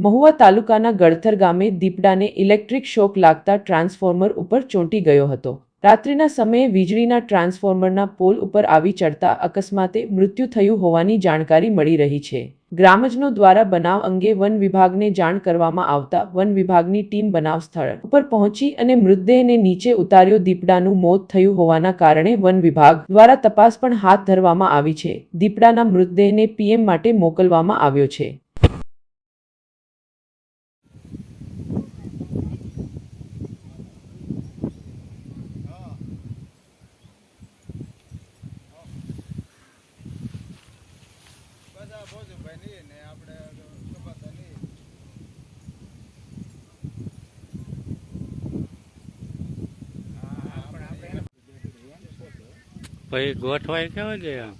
મહુવા તાલુકાના ગળથર ગામે દીપડાને ઇલેક્ટ્રિક શોક લાગતા ટ્રાન્સફોર્મર ઉપર ચોંટી ગયો હતો. રાત્રિના સમયે વીજળીના ટ્રાન્સફોર્મરના પોલ ઉપર આવી ચડતા અકસ્માતે મૃત્યુ થયું હોવાની જાણકારી મળી રહી છે. ગ્રામજનો દ્વારા બનાવ અંગે વન વિભાગને જાણ કરવામાં આવતા વન વિભાગની ટીમ બનાવ સ્થળ ઉપર પહોંચી અને મૃતદેહને નીચે ઉતાર્યો દીપડાનું મોત થયું હોવાના કારણે વન વિભાગ દ્વારા તપાસ પણ હાથ ધરવામાં આવી છે. દીપડાના મૃતદેહને પીએમ માટે મોકલવામાં આવ્યો છે. બધા ભોજુભાઈ નહીં ને આપણે કપાતા નહીં. પછી ગોઠવાય કેવો છે આમ